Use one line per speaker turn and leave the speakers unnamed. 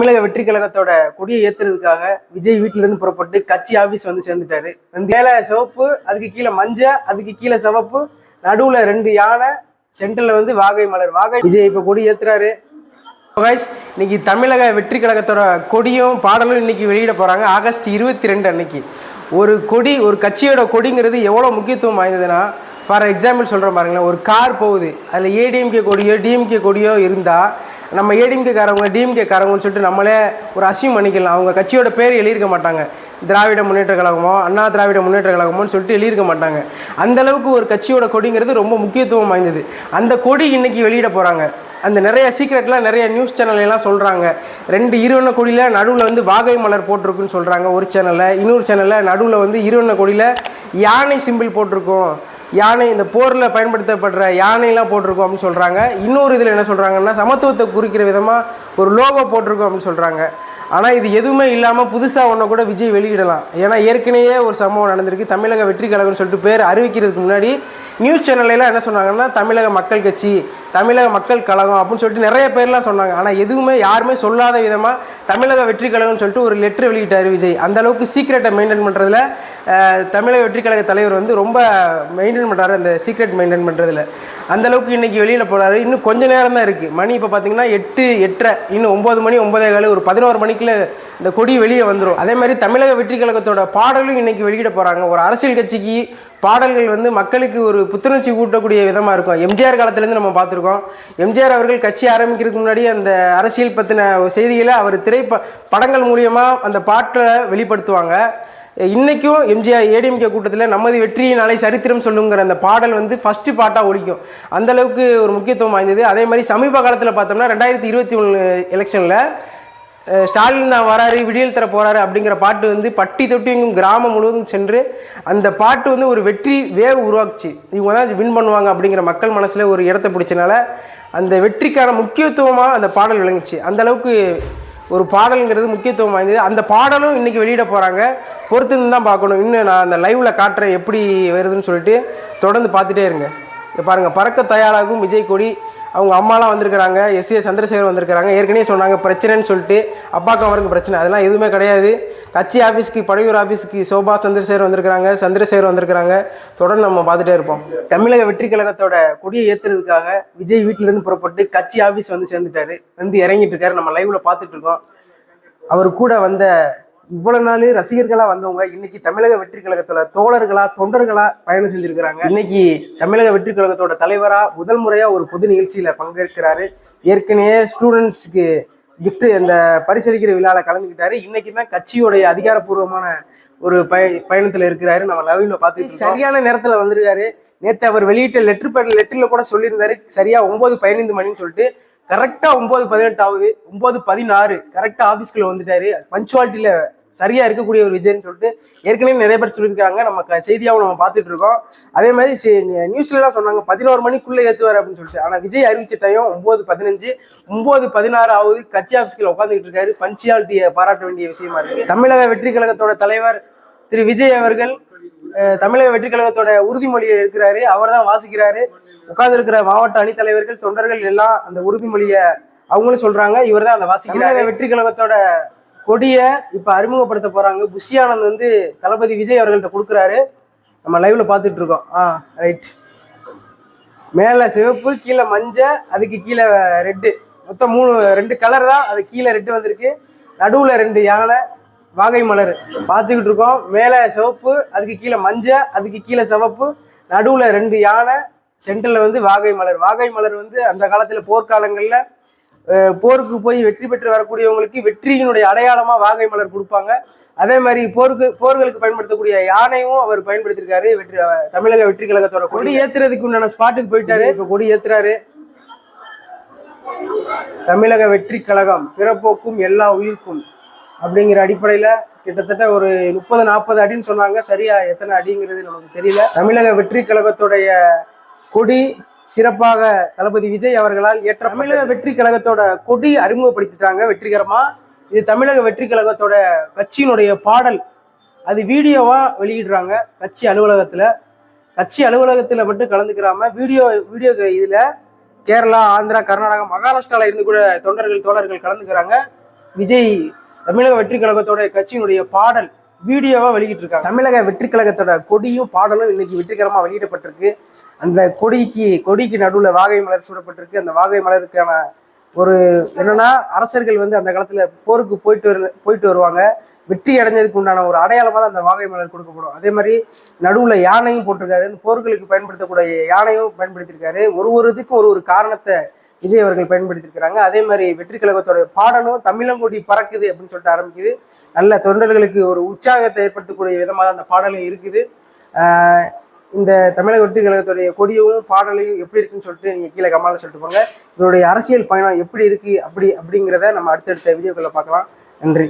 தமிழக வெற்றி கழகத்தோட கொடியை ஏத்துறதுக்காக விஜய் வீட்டுல இருந்து புறப்பட்டு கட்சி ஆபீஸ் வந்து சேர்ந்துட்டாரு. இந்த மேல சிவப்பு அதுக்கு கீழே மஞ்சள் அதுக்கு கீழே சிவப்பு நடுவுல ரெண்டு யானை சென்டர்ல வந்து வாகை மலர். வாகை விஜய் இப்ப கொடி ஏத்துறாரு. கைஸ் இன்னைக்கு தமிழக வெற்றி கழகத்தோட கொடியும் பாடலும் இன்னைக்கு வெளியிட போறாங்க. ஆகஸ்ட் இருபத்தி ரெண்டு அன்னைக்கு. ஒரு கொடி ஒரு கட்சியோட கொடிங்கிறது எவ்வளோ முக்கியத்துவம் வாய்ந்ததுன்னா ஃபார் எக்ஸாம்பிள் சொல்கிறேன் பாருங்களேன். ஒரு கார் போகுது. அதில் ஏடிஎம்கே கொடியோ டிஎம்கே கொடியோ இருந்தால் நம்ம ஏடிஎம்கேக்காரவங்க டிஎம்கேக்காரவங்கன்னு காரவங்கன்னு சொல்லிட்டு நம்மளே ஒரு அசியம் பண்ணிக்கலாம். அவங்க கட்சியோட பேர் எழுதியிருக்க மாட்டாங்க. திராவிட முன்னேற்ற கழகமோ அண்ணா திராவிட முன்னேற்ற கழகமோன்னு சொல்லிட்டு எழுதியிருக்க மாட்டாங்க. அந்த அளவுக்கு ஒரு கட்சியோட கொடிங்கிறது ரொம்ப முக்கியத்துவம் வாய்ந்தது. அந்த கொடி இன்னைக்கு வெளியிட போகிறாங்க அந்த நிறைய சீக்ரெட்லாம் நிறைய நியூஸ் சேனல்லாம் சொல்கிறாங்க ரெண்டு இருவண்ண கொடியில் நடுவில் வந்து வாகை மலர் போட்டிருக்குன்னு சொல்கிறாங்க ஒரு சேனலில் இன்னொரு சேனலில் நடுவில் வந்து இருவண்ண கொடியில் யானை சிம்பிள் போட்டிருக்கோம். யானை இந்த போரில் பயன்படுத்தப்படுற யானைலாம் போட்டிருக்கோம் அப்படின்னு சொல்கிறாங்க இன்னொரு இதில் என்ன சொல்கிறாங்கன்னா சமத்துவத்தை குறிக்கிற விதமாக ஒரு லோகோ போட்டிருக்கோம் அப்படின்னு சொல்கிறாங்க ஆனால் இது எதுவுமே இல்லாமல் புதுசாக ஒன்றை கூட விஜய் வெளியிடலாம். ஏன்னா ஏற்கனவே ஒரு சம்பவம் நடந்திருக்கு. தமிழக வெற்றி கழகம்னு சொல்லிட்டு பேர் அறிவிக்கிறதுக்கு முன்னாடி நியூஸ் சேனல்லாம் என்ன சொன்னாங்கன்னா தமிழக மக்கள் கட்சி தமிழக மக்கள் கழகம் அப்படின்னு சொல்லிட்டு நிறைய பேர்லாம் சொன்னாங்க. ஆனால் எதுவுமே யாருமே சொல்லாத விதமாக தமிழக வெற்றி கழகம்னு சொல்லிட்டு ஒரு லெட்ரு வெளியிட்டார் விஜய். அந்தளவுக்கு சீக்ரெட்டை மெயின்டைன் பண்ணுறதுல தமிழக வெற்றி கழக தலைவர் வந்து ரொம்ப மெயின்டைன் பண்ணுறாரு அந்த சீக்ரெட் மெயின்டைன் பண்ணுறதுல அந்தளவுக்கு இன்றைக்கி வெளியில் போகிறாரு இன்னும் கொஞ்சம் நேரம் தான் இருக்குது மணி இப்போ பார்த்தீங்கன்னா எட்டு எட்டரை இன்னும் ஒம்பது மணி ஒன்பதே கால ஒரு பதினோரு மணிக்குள்ள இந்த கொடி வெளியே வந்துடும் அதே மாதிரி தமிழக வெற்றி கழகத்தோட பாடலும் இன்றைக்கி வெளியிட போகிறாங்க ஒரு அரசியல் கட்சிக்கு பாடல்கள் வந்து மக்களுக்கு ஒரு புத்துணர்ச்சி கூட்டக்கூடிய விதமாக இருக்கும். எம்ஜிஆர் காலத்துலேருந்து நம்ம பார்த்துருக்கோம். எம்ஜிஆர் அவர்கள் கட்சி ஆரம்பிக்கிறதுக்கு முன்னாடி அந்த அரசியல் பற்றின செய்திகளை அவர் திரைப்ப படங்கள் மூலியமாக அந்த பாட்டை வெளிப்படுத்துவாங்க. இன்றைக்கும் எம்ஜிஆர் ஏடிஎம்கே கூட்டத்தில் நமது வெற்றியை நாளை சரித்திரம் சொல்லுங்கிற அந்த பாடல் வந்து ஃபஸ்ட்டு பாட்டாக ஒழிக்கும் அந்தளவுக்கு ஒரு முக்கியத்துவம் வாய்ந்தது. அதே மாதிரி சமீப காலத்தில் பார்த்தோம்னா ரெண்டாயிரத்தி இருபத்தி ஒன்று எலெக்ஷனில் ஸ்டாலின் தான் வராரு விடியல் தர போறாரு அப்படிங்கிற பாட்டு வந்து பட்டி தொட்டி எங்கும் கிராமம் முழுவதும் சென்று அந்த பாட்டு வந்து ஒரு வெற்றி வேவ் உருவாக்குச்சு. இவங்க தான் வின் பண்ணுவாங்க அப்படிங்கிற மக்கள் மனசுல ஒரு இடத்த பிடிச்சனால அந்த வெற்றிக்கான முக்கியத்துவமாக அந்த பாடல் விளங்குச்சு. அந்த அளவுக்கு ஒரு பாடலுங்கிறது முக்கியத்துவம் வாய்ந்தது. அந்த பாடலும் இன்னைக்கு வெளியிட போகிறாங்க பொறுத்து தான் பார்க்கணும். இன்னும் நான் அந்த லைவில் காட்டுறேன் எப்படி வருதுன்னு சொல்லிட்டு தொடர்ந்து பார்த்துட்டே இருங்க. பாருங்கள் பறக்க தயாராகும் விஜய் கொடி. அவங்க அம்மாலாம் வந்திருக்கிறாங்க எஸ் ஏ சந்திரசேகர் வந்திருக்கிறாங்க ஏற்கனவே சொன்னாங்க பிரச்சனைன்னு சொல்லிட்டு அப்பாவுக்கு அவருக்கு பிரச்சனை. அதெல்லாம் எதுவுமே கிடையாது. கட்சி ஆஃபீஸ்க்கு படையூர் ஆஃபீஸ்க்கு சோபா சந்திரசேகர் வந்திருக்கிறாங்க சந்திரசேகர் வந்திருக்கிறாங்க. தொடர்ந்து நம்ம பார்த்துட்டே இருப்போம். தமிழக வெற்றி கழகத்தோட கொடியை ஏற்றுறதுக்காக விஜய் வீட்டிலேருந்து புறப்பட்டு கட்சி ஆஃபீஸ் வந்து சேர்ந்துட்டாரு. வந்து இறங்கிட்டு இருக்காரு. நம்ம லைவில் பார்த்துட்டு இருக்கோம். அவர் கூட வந்த இவ்வளவு நாள் ரசிகர்களா வந்தவங்க இன்னைக்கு தமிழக வெற்றி கழகத்தோட தோழர்களா தொண்டர்களா பயணம் செஞ்சிருக்கிறாங்க. இன்னைக்கு தமிழக வெற்றி கழகத்தோட தலைவரா முதல் முறையா ஒரு பொது நிகழ்ச்சியில பங்கேற்கிறாரு. ஏற்கனவே ஸ்டூடெண்ட்ஸ்க்கு கிஃப்ட் அந்த பரிசளிக்கிற விழால கலந்துக்கிட்டாரு. இன்னைக்கு தான் கட்சியோடைய அதிகாரப்பூர்வமான ஒரு பய பயணத்துல இருக்கிறாரு. நம்ம லவ்ல பார்த்து சரியான நேரத்துல வந்திருக்காரு. நேற்று அவர் வெளியிட்ட லெட்டர் பேர் லெட்டர்ல கூட சொல்லியிருந்தாரு. சரியா ஒன்பது பதினைந்து மணின்னு சொல்லிட்டு. கரெக்டா ஒன்பது பதினெட்டு ஆகுது. ஒன்பது பதினாறு. கரெக்டா ஆபீஸ்க்குள்ள வந்துட்டாரு. பஞ்சுவாலிட்டியில சரியா இருக்கக்கூடிய ஒரு விஜய்னு சொல்லிட்டு ஏற்கனவே நிறைய பேர் சொல்லியிருக்காங்க. நம்ம செய்தியாகவும் நம்ம பார்த்துட்டு இருக்கோம். அதே மாதிரி சி- சொன்னாங்க பதினோரு மணிக்குள்ள ஏற்றுவார் அப்படின்னு சொல்லிட்டு. ஆனா விஜய் அறிவிச்ச டைம் ஒன்பது பதினஞ்சு ஒன்பது பதினாறு ஆகுது. கட்சி ஆஃபீஸ்கில் உட்காந்துக்கிட்டு இருக்காரு. பஞ்சுவாலிட்டியை பாராட்ட வேண்டிய விஷயமா இருக்கு. தமிழக வெற்றி கழகத்தோட தலைவர் திரு விஜய் அவர்கள் தமிழக வெற்றி கழகத்தோட உறுதிமொழியை எடுக்கிறாரு. அவர் தான் வாசிக்கிறாரு. உட்கார்ந்துருக்கிற மாவட்ட அணி தலைவர்கள் தொண்டர்கள் எல்லாம் அந்த உறுதிமொழியை அவங்களும் சொல்றாங்க. இவர் தான் அந்த வாசிக்கிறாங்க வெற்றி கழகத்தோட கொடியை இப்போ அறிமுகப்படுத்த போகிறாங்க புஷியானந்த் வந்து தளபதி விஜய் அவர்கள்ட்ட கொடுக்குறாரு. நம்ம லைவ்ல பார்த்துட்டு இருக்கோம். ஆ ரைட் மேலே சிவப்பு கீழே மஞ்சள் அதுக்கு கீழே ரெட்டு மொத்தம் மூணு ரெண்டு கலர் தான். அது கீழே ரெட்டு வந்திருக்கு. நடுவில் ரெண்டு யானை வாகை மலர். பார்த்துக்கிட்டு இருக்கோம். மேலே சிவப்பு அதுக்கு கீழே மஞ்சள் அதுக்கு கீழே சிவப்பு. நடுவில் ரெண்டு யானை சென்டரில் வந்து வாகை மலர். வாகை மலர் வந்து அந்த காலத்தில் போர்க்காலங்களில் போருக்கு போய் வெற்றி பெற்று வரக்கூடியவங்களுக்கு வெற்றியினுடைய அடையாளமா வாகை மலர் கொடுப்பாங்க. அதே மாதிரி போருக்கு போர்களுக்கு பயன்படுத்தக்கூடிய யானையும் அவர் பயன்படுத்தியிருக்காரு வெற்றி தமிழக வெற்றி கழகத்தோட கொடி ஏத்துறதுக்கு உண்டான ஸ்பாட்டுக்கு போயிட்டாரு. இப்ப கொடி ஏத்துறாரு. தமிழக வெற்றி கழகம் பிறப்போக்கும் எல்லா உயிர்க்கும் அப்படிங்கிற அடிப்படையில கிட்டத்தட்ட ஒரு முப்பது நாற்பது அடின்னு சொன்னாங்க. சரியா எத்தனை அடிங்கிறது நமக்கு தெரியல. தமிழக வெற்றி கழகத்துடைய கொடி சிறப்பாக தளபதி விஜய் அவர்களால் ஏற்ற தமிழக வெற்றி கழகத்தோட கொடி அறிமுகப்படுத்திட்டாங்க வெற்றிகரமா. இது தமிழக வெற்றி கழகத்தோட கட்சியினுடைய பாடல். அது வீடியோவா வெளியிடுறாங்க கட்சி அலுவலகத்துல. கட்சி அலுவலகத்துல மட்டும் கலந்துக்கிறாம வீடியோ வீடியோ இதுல கேரளா ஆந்திரா கர்நாடகா மகாராஷ்டிரால இருந்து கூட தொண்டர்கள் தோழர்கள் கலந்துக்கிறாங்க. விஜய் தமிழக வெற்றி கழகத்தோட கட்சியினுடைய பாடல். வீடியோவாக வெளியிட்டு இருக்காங்க தமிழக வெற்றி கழகத்தோட கொடியும் பாடலும் இன்னைக்கு வெற்றிகரமாக வெளியிடப்பட்டிருக்கு. அந்த கொடிக்கு கொடிக்கு நடுவில் வாகை மலர் சூடப்பட்டிருக்கு. அந்த வாகை மலருக்கான ஒரு என்னன்னா அரசர்கள் வந்து அந்த காலத்துல போருக்கு போயிட்டு வர போயிட்டு வருவாங்க. வெற்றி அடைஞ்சதுக்கு உண்டான ஒரு அடையாளமாக அந்த வாகை மலர் கொடுக்கப்படும். அதே மாதிரி நடுவில் யானையும் போட்டிருக்காரு. இந்த போர்களுக்கு பயன்படுத்தக்கூடிய யானையும் பயன்படுத்தியிருக்காரு. ஒரு ஒரு இதுக்கும் ஒரு ஒரு காரணத்தை விஜய் அவர்கள் பயன்படுத்தியிருக்கிறாங்க. அதே மாதிரி வெற்றி கழகத்தோட பாடலும் தமிழங்கொடி பறக்குது அப்படின்னு சொல்லிட்டு ஆரம்பிக்குது. நல்ல தொண்டர்களுக்கு ஒரு உற்சாகத்தை ஏற்படுத்தக்கூடிய விதமாக அந்த பாடலும் இருக்குது. இந்த தமிழக வெற்றி கழகத்துடைய கொடியும் பாடலையும் எப்படி இருக்குன்னு சொல்லிட்டு நீங்கள் கீழே கமால சொல்லிட்டு போங்க. இதனுடைய அரசியல் பயணம் எப்படி இருக்குது அப்படி அப்படிங்கிறத நம்ம அடுத்தடுத்த வீடியோக்களை பார்க்கலாம். நன்றி.